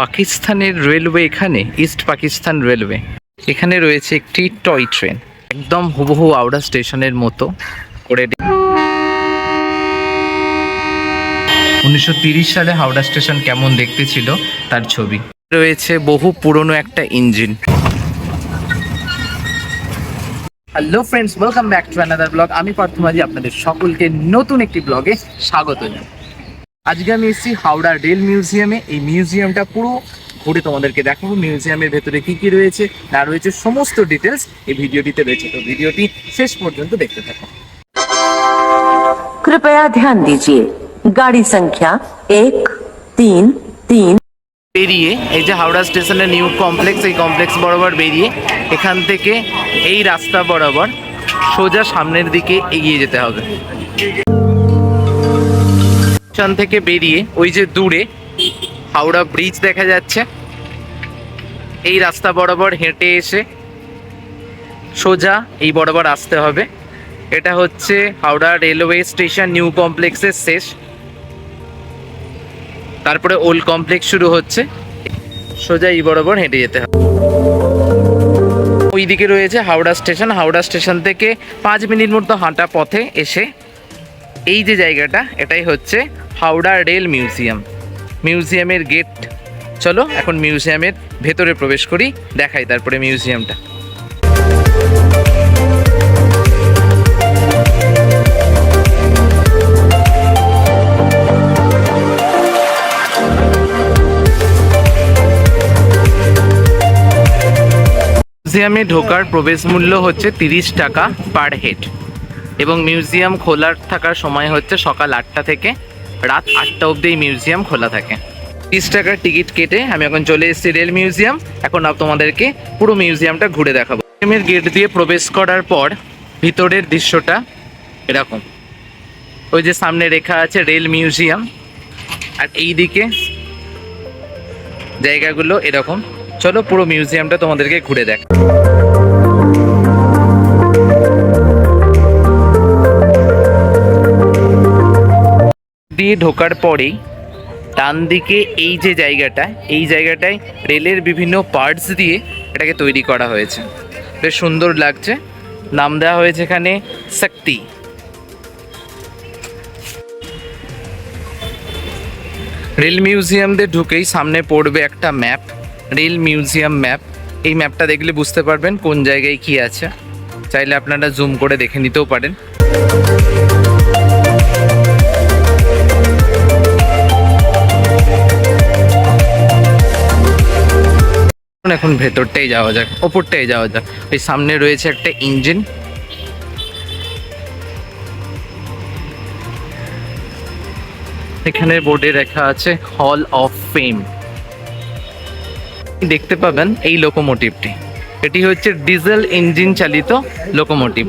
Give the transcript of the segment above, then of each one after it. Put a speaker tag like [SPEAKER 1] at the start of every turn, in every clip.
[SPEAKER 1] পাকিস্তানের রেলওয়ে এখানে east Pakistan railway এখানে রয়েছে একটি টয় ট্রেন একদম হুবহু আউড়া স্টেশনের মতো করে উনিশশো তিরিশ সালে হাওড়া স্টেশন কেমন দেখতে ছিল তার ছবি। রয়েছে বহু পুরনো একটা engine hello friends welcome back to another blog আমি পার্থমাজি, আপনাদের সকলকে নতুন একটি ব্লগে স্বাগত জানাই। আজকে আমি এসেছি হাওড়া রেল মিউজিয়ামে এই মিউজিয়ামটা পুরো ঘুরে তোমাদেরকে দেখাবো মিউজিয়ামের ভেতরে কি কি রয়েছে না রয়েছে সমস্ত ডিটেলস এই ভিডিওটিতে রয়েছে তো ভিডিওটি শেষ পর্যন্ত দেখতে থাকো
[SPEAKER 2] कृपया ध्यान दीजिए गाड़ी संख्या एक तीन तीन
[SPEAKER 1] বেরিয়ে এই যে হাওড়া স্টেশনের নিউ কমপ্লেক্স এই কমপ্লেক্স বরাবর বেরিয়ে এখান থেকে এই রাস্তা বরাবর সোজা সামনের দিকে এগিয়ে যেতে হবে স্টেশন থেকে বেরিয়ে ওই যে দূরে হাওড়া ব্রিজ দেখা যাচ্ছে। এই রাস্তা বরাবর হেঁটে এসে সোজা এই বরাবর আসতে হবে। এটা হচ্ছে হাওড়া রেলওয়ে স্টেশন নিউ কমপ্লেক্সের শেষ। তারপরে ওল্ড কমপ্লেক্স শুরু হচ্ছে। সোজা এই বরাবর হেঁটে যেতে হবে। ওইদিকে রয়েছে হাওড়া স্টেশন। হাওড়া স্টেশন থেকে পাঁচ মিনিট মতো হাঁটা পথে এসে এই যে জায়গাটা, এটাই হচ্ছে হাওড়া রেল মিউজিয়াম। মিউজিয়ামের গেট। চলো, এখন মিউজিয়ামের ভেতরে প্রবেশ করি, দেখাই তারপরে মিউজিয়ামটা। মিউজিয়ামে ঢোকার প্রবেশ মূল্য হচ্ছে তিরিশ টাকা পার হেড। এবং মিউজিয়াম খোলার থাকার সময় হচ্ছে সকাল আটটা থেকে রাত আটটা অবধি মিউজিয়াম খোলা থাকে। তিরিশ টাকার টিকিট কেটে আমি এখন চলে এসেছি রেল মিউজিয়াম। এখন তোমাদেরকে পুরো মিউজিয়ামটা ঘুরে দেখাবো। মিউজিয়ামের গেট দিয়ে প্রবেশ করার পর ভিতরের দৃশ্যটা এরকম। ওই যে সামনে রেখা আছে রেল মিউজিয়াম। আর এই দিকে জায়গাগুলো এরকম। চলো পুরো মিউজিয়ামটা তোমাদেরকে ঘুরে দেখ দিয়ে ঢোকার পরেই ডান দিকে এই যে জায়গাটা, এই জায়গাটায় রেলের বিভিন্ন পার্টস দিয়ে এটাকে তৈরি করা হয়েছে। বেশ সুন্দর লাগছে। নাম দেওয়া হয়েছে এখানে শক্তি। রেল মিউজিয়াম দিয়ে ঢুকেই সামনে পড়বে একটা ম্যাপ রেল মিউজিয়াম ম্যাপ এই ম্যাপটা দেখলে বুঝতে পারবেন কোন জায়গায় কি আছে। চাইলে আপনারা জুম করে দেখে নিতেও পারেন। এখন ভেতরটাই যাওয়া যাক, ওপরটাই যাওয়া যাক। ওই সামনে রয়েছে একটা ইঞ্জিন এখানে বোর্ডে লেখা আছে হল অফ ফেম দেখতে পাবেন এই লোকোমোটিভটি এটি হচ্ছে ডিজেল ইঞ্জিন চালিত locomotive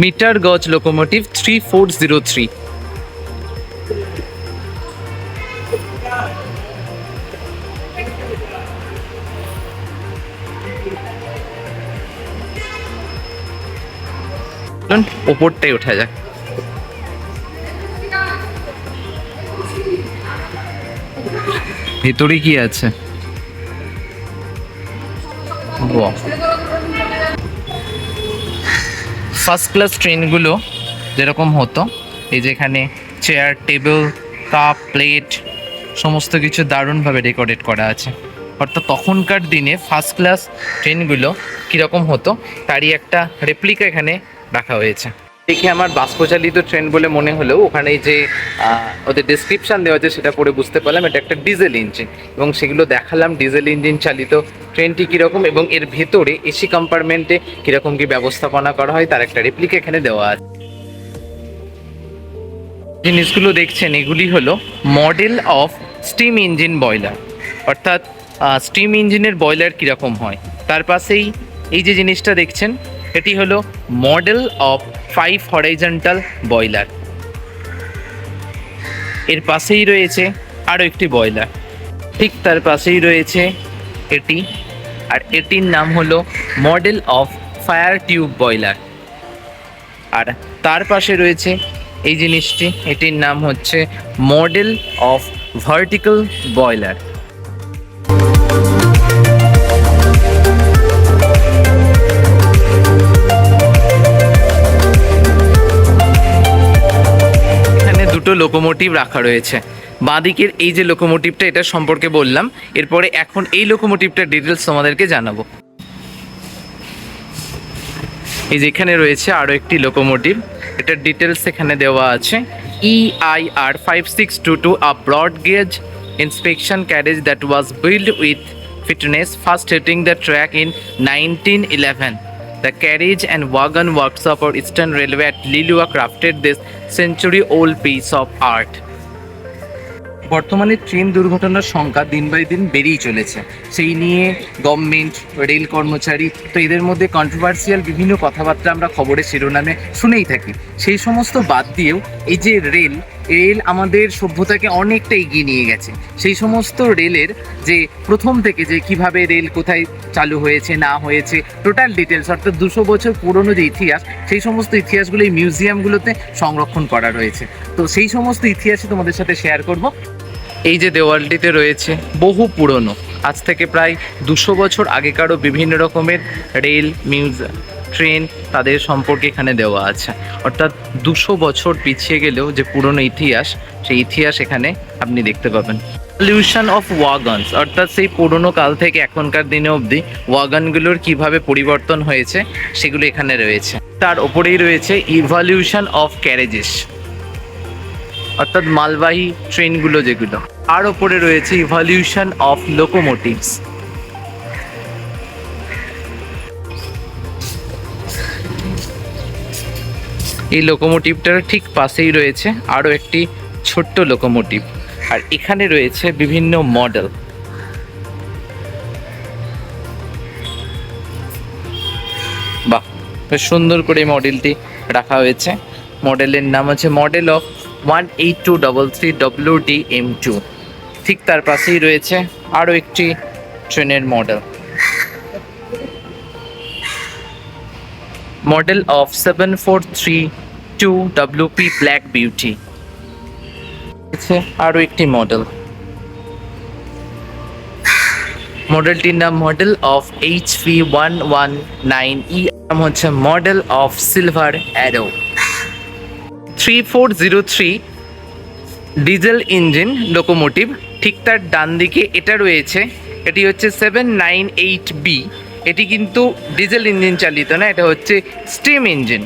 [SPEAKER 1] metre gauge locomotive three four zero three ওপরটাই ওঠা যাক। ভেতরে কি আছে? ফার্স্ট ক্লাস ট্রেনগুলো যেরকম হতো, এই যেখানে চেয়ার টেবিল কাপ প্লেট সমস্ত কিছু দারুণভাবে রেকর্ডেড করা আছে। অর্থাৎ তখনকার দিনে ফার্স্ট ক্লাস ট্রেনগুলো কীরকম হতো, তারই একটা রেপ্লিকা এখানে রাখা হয়েছে। দেখে আমার বাষ্পচালিত ট্রেন বলে মনে হলেও ওখানে যে ওদের ডিসক্রিপশন দেওয়া আছে সেটা পড়ে বুঝতে পারলাম। এটা একটা ডিজেল ইঞ্জিন এবং সেগুলো দেখালাম। ডিজেল ইঞ্জিন চালিত ট্রেনটি কীরকম এবং এর ভেতরে এসি কম্পার্টমেন্টে কীরকম কী ব্যবস্থাপনা করা হয় তার একটা রেপ্লিকা এখানে দেওয়া আছে। জিনিসগুলো দেখছেন, এগুলি হলো model of steam engine boiler অর্থাৎ স্টিম ইঞ্জিনের বয়লার কীরকম হয়। তার পাশেই এই যে জিনিসটা দেখছেন এটি হলো model of five horizontal boiler. এর পাশেই রয়েছে আরও একটি বয়লার। ঠিক তার পাশেই রয়েছে এটি, আর এটির নাম হলো model of fire tube boiler. আর তার পাশে রয়েছে এই জিনিসটি, এটির নাম হচ্ছে মডেল অফ ভার্টিক্যাল বয়লার। দুটো লোকোমোটিভ রাখা রয়েছে। বাঁদিকের এই যে লোকোমোটিভটা এটা সম্পর্কে বললাম। এরপরে এখন এই লোকোমোটিভটার ডিটেলস তোমাদেরকে জানাব। এই যে এখানে রয়েছে আরও একটি লোকোমোটিভ এটার ডিটেলস এখানে দেওয়া আছে। E I R five six two two a broad gauge inspection carriage that was build with fitness first hitting the track in nineteen eleven The carriage and wagon workshop of Eastern Railway at Lilua crafted this century-old piece of art. বর্তমানে train দুর্ঘটনার সংখ্যা দিন by দিন বেড়েই চলেছে সেই নিয়ে government rail কর্মচারী, তো এদের মধ্যে কন্ট্রোভার্সিয়াল বিভিন্ন কথাবার্তা আমরা খবরের শিরোনামে শুনেই থাকি সেই সমস্ত বাদ দিয়েও এই যে রেল রেল আমাদের সভ্যতাকে অনেকটা এগিয়ে নিয়ে গেছে। সেই সমস্ত রেলের যে প্রথম থেকে যে কীভাবে রেল কোথায় চালু হয়েছে, না হয়েছে টোটাল ডিটেলস অর্থাৎ দুশো বছর পুরনো যে ইতিহাস, সেই সমস্ত ইতিহাসগুলো এই মিউজিয়ামগুলোতে সংরক্ষণ করা রয়েছে। তো সেই সমস্ত ইতিহাসই তোমাদের সাথে শেয়ার করব। এই যে দেওয়ালটিতে রয়েছে বহু পুরনো, আজ থেকে প্রায় দুশো বছর আগেকারও বিভিন্ন রকমের রেল মিউজিয়াম। ট্রেন তাদের সম্পর্কে এখানে দেওয়া আছে। অর্থাৎ দুশো বছর পিছিয়ে গেলেও যে পুরনো ইতিহাস, সেই ইতিহাস এখানে আপনি দেখতে পাবেন। পলিউশন অফ ওয়াগনস অর্থাৎ সেই পুরনো কাল থেকে এখনকার দিনে অবধি ওয়াগনগুলোর কীভাবে পরিবর্তন হয়েছে, সেগুলো এখানে রয়েছে। তার ওপরেই রয়েছে ইভলিউশন অফ ক্যারেজেস অর্থাৎ মালবাহী ট্রেনগুলো যেগুলো। আর ওপরে রয়েছে ইভলিউশন অফ লোকোমোটিভস এই লোকোমোটিভটার ঠিক পাশেই রয়েছে আরও একটি ছোট্ট লোকোমোটিভ আর এখানে রয়েছে বিভিন্ন মডেল বাহ, বেশ সুন্দর করে মডেলটি রাখা হয়েছে। মডেলের নাম হচ্ছে model of one eight two double three W D M two ঠিক তার পাশেই রয়েছে আরও একটি ট্রেনের model four three two WP black beauty আছে আরও একটি মডেল মডেলটির নাম model of H V one one nine E নাম হচ্ছে model of silver arrow three four zero three diesel engine locomotive ঠিক তার ডান দিকে এটা রয়েছে, এটি হচ্ছে সেভেন নাইন এইট বি এটি কিন্তু ডিজেল ইঞ্জিন চালিত না, এটা হচ্ছে steam engine.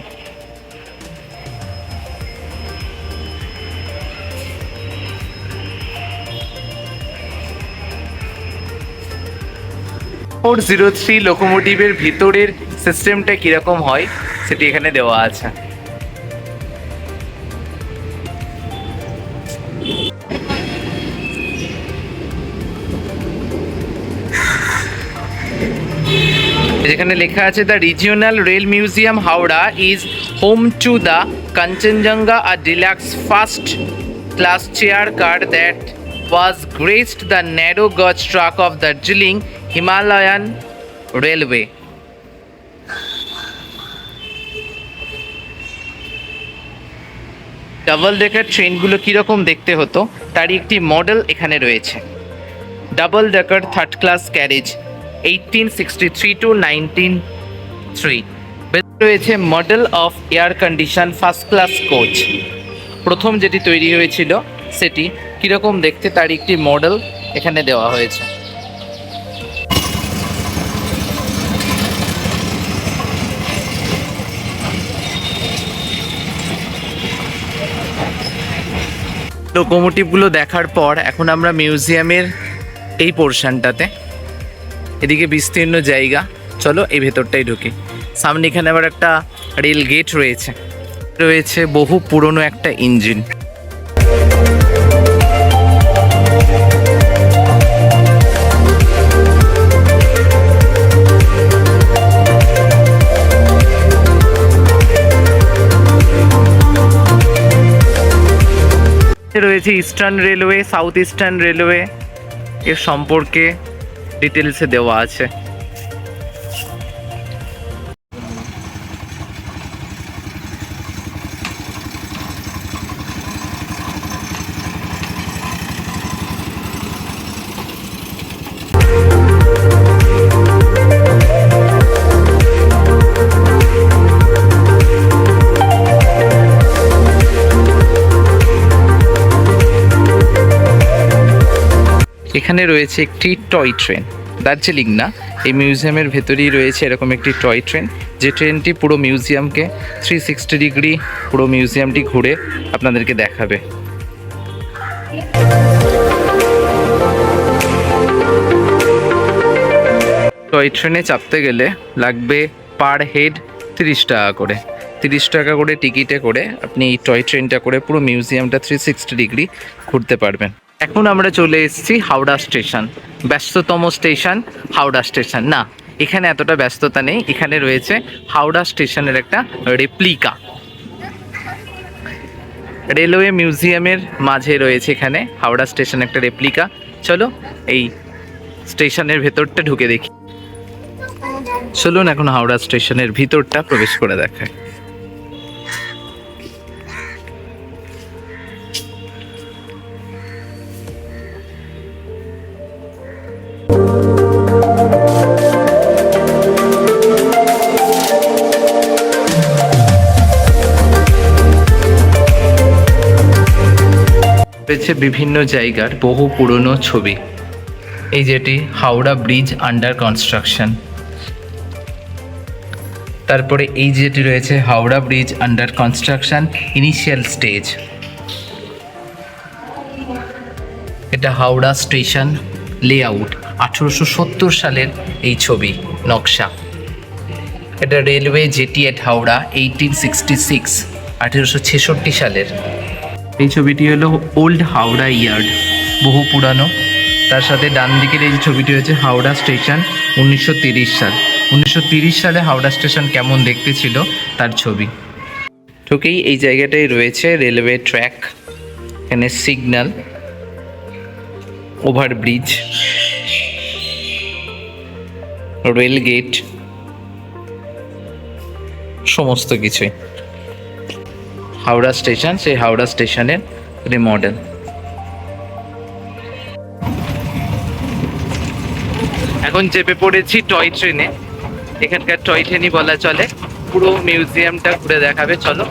[SPEAKER 1] Four zero three লোকোমোটিভের ভিতরের সিস্টেমটা কীরকম হয়, সেটি এখানে দেওয়া আছে। যেখানে লেখা আছে the regional rail museum Howrah is home to the Kanchenjunga R deluxe first class chair car that was graced the narrow gauge track of Darjeeling Himalayan railway double decker ট্রেনগুলো কীরকম দেখতে হতো? তারই একটি মডেল এখানে রয়েছে। Double decker third class carriage eighteen sixty three two nineteen three রয়েছে model of air condition first class coach প্রথম যেটি তৈরি হয়েছিল, সেটি কীরকম দেখতে তার একটি মডেল এখানে দেওয়া হয়েছে। লোকোমোটিভগুলো দেখার পর এখন আমরা মিউজিয়ামের এই পোর্শনটাতে এদিকে বিস্তীর্ণ জায়গা। চলো এই ভেতরটাই ঢুকি। সামনে এখানে আবার একটা রেল গেট রয়েছে। রয়েছে বহু পুরনো একটা ইঞ্জিন। রয়েছে eastern railway south eastern railway এর সম্পর্কে। ডিটেলসে দেওয়া আছে। এখানে রয়েছে একটি টয় ট্রেন। দার্জিলিং না, এই মিউজিয়ামের ভেতরেই রয়েছে এরকম একটি টয় ট্রেন। যে ট্রেনটি পুরো মিউজিয়ামকে থ্রি সিক্সটি ডিগ্রি পুরো মিউজিয়ামটি ঘুরে আপনাদেরকে দেখাবে। টয় ট্রেনে চাপতে গেলে লাগবে পার হেড তিরিশ টাকা করে। তিরিশ টাকা করে টিকিটে করে আপনি এই টয় ট্রেনটা করে পুরো মিউজিয়ামটা থ্রি সিক্সটি ডিগ্রি ঘুরতে পারবেন। এখন আমরা চলে এসেছি হাওড়া স্টেশন, ব্যস্ততম স্টেশন, হাওড়া স্টেশন। না, এখানে এতটা ব্যস্ততা নেই, এখানে রয়েছে হাওড়া স্টেশনের একটা রেপ্লিকা রেলওয়ে মিউজিয়ামের মাঝে রয়েছে এখানে হাওড়া স্টেশন একটা রেপ্লিকা চলো এই স্টেশনের ভেতরটা ঢুকে দেখি। চলুন এখন হাওড়া স্টেশনের ভিতরটা প্রবেশ করে দেখায় রয়েছে বিভিন্ন জায়গার বহু পুরনো ছবি। এই যেটি হাওড়া ব্রিজ আন্ডার কনস্ট্রাকশন তারপরে এই যেটি রয়েছে Howrah bridge under construction initial stage এটা হাওড়া স্টেশন লেআউট আঠেরোশো সত্তর সালের এই ছবি, নকশা। এটা railway jetty at Howrah eighteen sixty six আঠেরোশো ছেষট্টি সালের। এই ছবিটি হলো ওল্ড হাওড়া ইয়ার্ড, বহু পুরানো। তার সাথে ডান দিকের এই ছবিটি হয়েছে হাওড়া স্টেশন, উনিশশো সাল। উনিশশো সালে হাওড়া স্টেশন কেমন দেখতে ছিল তার ছবি। ঢুকেই এই জায়গাটায় রয়েছে রেলওয়ে ট্র্যাক, এখানে সিগন্যাল, ওভারব্রিজ, রেল গেট, সমস্ত কিছুই। হাওড়া স্টেশন, সেই হাওড়া স্টেশনের রিমডেল এখন চেপে পড়েছি টয় ট্রেনে। এখানকার টয় ট্রেনই বলা চলে। পুরো মিউজিয়ামটা ঘুরে দেখাবে, চলো।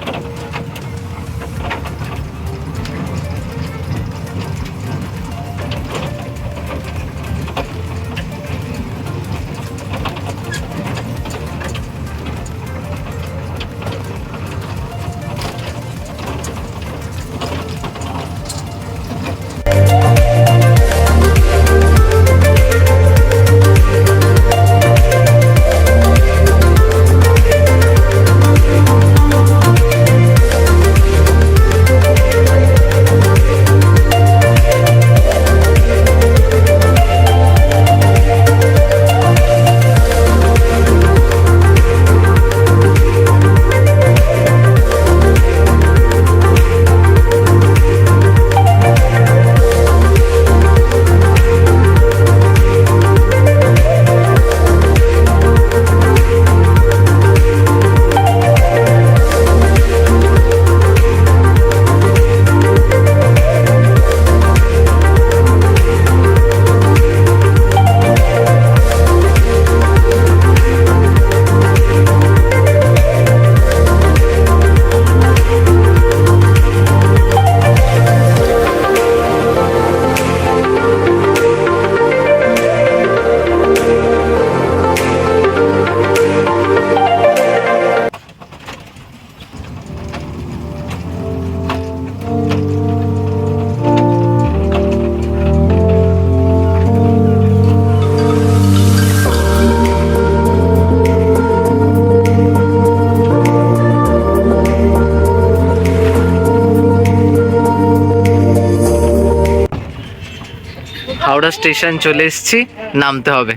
[SPEAKER 1] হাওড়া স্টেশন চলে এসেছি নামতে হবে।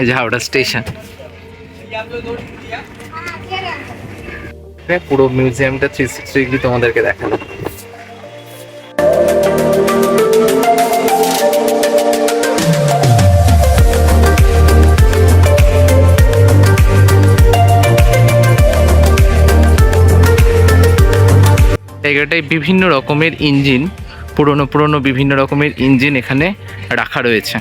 [SPEAKER 1] এই যে হাওড়া স্টেশন। পুরো মিউজিয়ামটা থ্রি সিক্সটি ডিগ্রি তোমাদেরকে দেখালাম জায়গাটায় বিভিন্ন রকমের ইঞ্জিন পুরনো পুরনো বিভিন্ন রকমের ইঞ্জিন এখানে রাখা রয়েছে।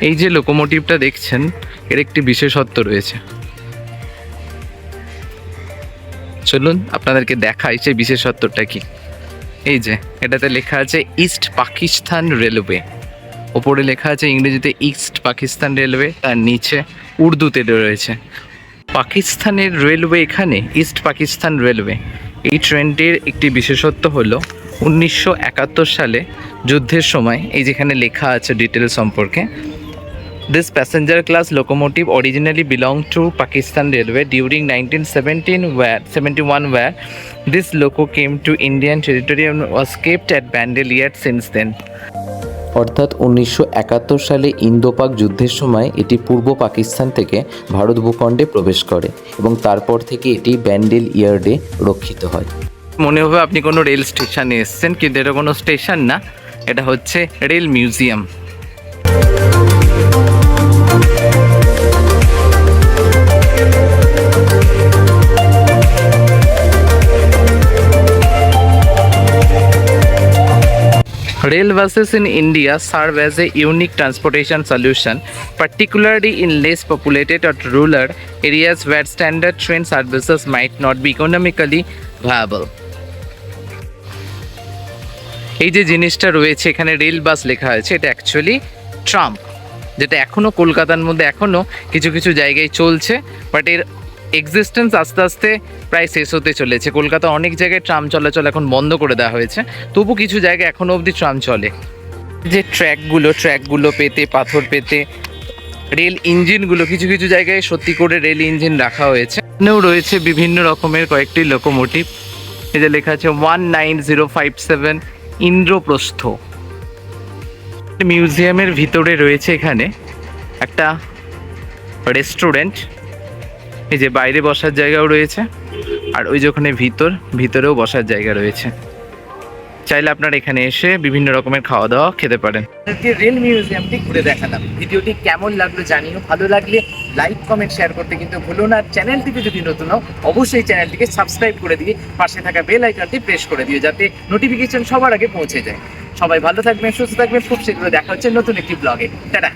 [SPEAKER 1] এই যে লোকোমোটিভটা দেখছেন, এর একটি বিশেষত্ব রয়েছে। চলুন আপনাদেরকে দেখাই সেই বিশেষত্বটা কি। এই যে, এটাতে লেখা আছে, ইস্ট পাকিস্তান রেলওয়ে। ওপরে লেখা আছে, ইংরেজিতে ইস্ট পাকিস্তান রেলওয়ে তার নিচে উর্দুতে রয়েছে। পাকিস্তানের রেলওয়ে এখানে ইস্ট পাকিস্তান রেলওয়ে এই ট্রেনটির একটি বিশেষত্ব হলো, উনিশশো একাত্তর সালে যুদ্ধের সময়, এই যেখানে লেখা আছে ডিটেল সম্পর্কে this passenger class locomotive originally belong to Pakistan railway during nineteen seventeen war seventy one war this loco came to Indian territory was kept at Bandel year since then
[SPEAKER 3] অর্থাৎ উনিশশো একাত্তর সালে ইন্দো পাক যুদ্ধের সময় এটি পূর্ব পাকিস্তান থেকে ভারত ভূখণ্ডে প্রবেশ করে এবং তারপর থেকে এটি ব্যান্ডেল ইয়ার্ডে রক্ষিত হয়।
[SPEAKER 1] মনে হবে আপনি কোনো রেল স্টেশনে এসছেন, কিন্তু এটা কোনো স্টেশন না, এটা হচ্ছে rail museum. Rail buses in India serve as a unique transportation solution, particularly in less populated or rural areas where standard train services might not be economically viable. এই যে জিনিসটা রয়েছে এখানে রেল বাস লেখা হয়েছে এটা অ্যাকচুয়ালি ট্রাম যেটা এখনও কলকাতার মধ্যে এখনও কিছু কিছু জায়গায় চলছে বাট এর এক্সিস্টেন্স আস্তে আস্তে প্রায় শেষ হতে চলেছে। কলকাতা অনেক জায়গায় ট্রাম চলাচল এখন বন্ধ করে দেওয়া হয়েছে। তবু কিছু জায়গায় এখনও অবধি ট্রাম চলে। যে ট্র্যাকগুলো ট্র্যাকগুলো পেতে, পাথর পেতে, রেল ইঞ্জিনগুলো, কিছু কিছু জায়গায় সত্যি করে রেল ইঞ্জিন রাখা হয়েছে। এখানেও রয়েছে বিভিন্ন রকমের কয়েকটি লোকোমোটিভ যে লেখা আছে one nine zero five seven Indraprastha. মিউজিয়ামের ভিতরে রয়েছে এখানে একটা রেস্টুরেন্ট এই যে বাইরে বসার জায়গাও রয়েছে, আর ওই যে ওখানে ভিতর, ভিতরেও বসার জায়গা রয়েছে। চাইলে আপনারা এখানে এসে বিভিন্ন রকমের খাওয়া দাওয়া খেতে পারেন। রেল মিউজিয়ামটি ঘুরে দেখালাম। ভিডিওটি কেমন লাগল জানিও। ভালো লাগলে লাইক কমেন্ট শেয়ার করতে কিন্তু ভুলো না। চ্যানেলটিকে যদি নতুন হও, অবশ্যই চ্যানেলটিকে সাবস্ক্রাইব করে দিয়ে পাশে থাকা বেল আইকনটি প্রেস করে দিও, যাতে নোটিফিকেশন সবার আগে পৌঁছে যায়। সবাই ভালো থাকবেন, সুস্থ থাকবেন। খুব শীঘ্রই দেখা হচ্ছে নতুন একটি ব্লগে টাটা!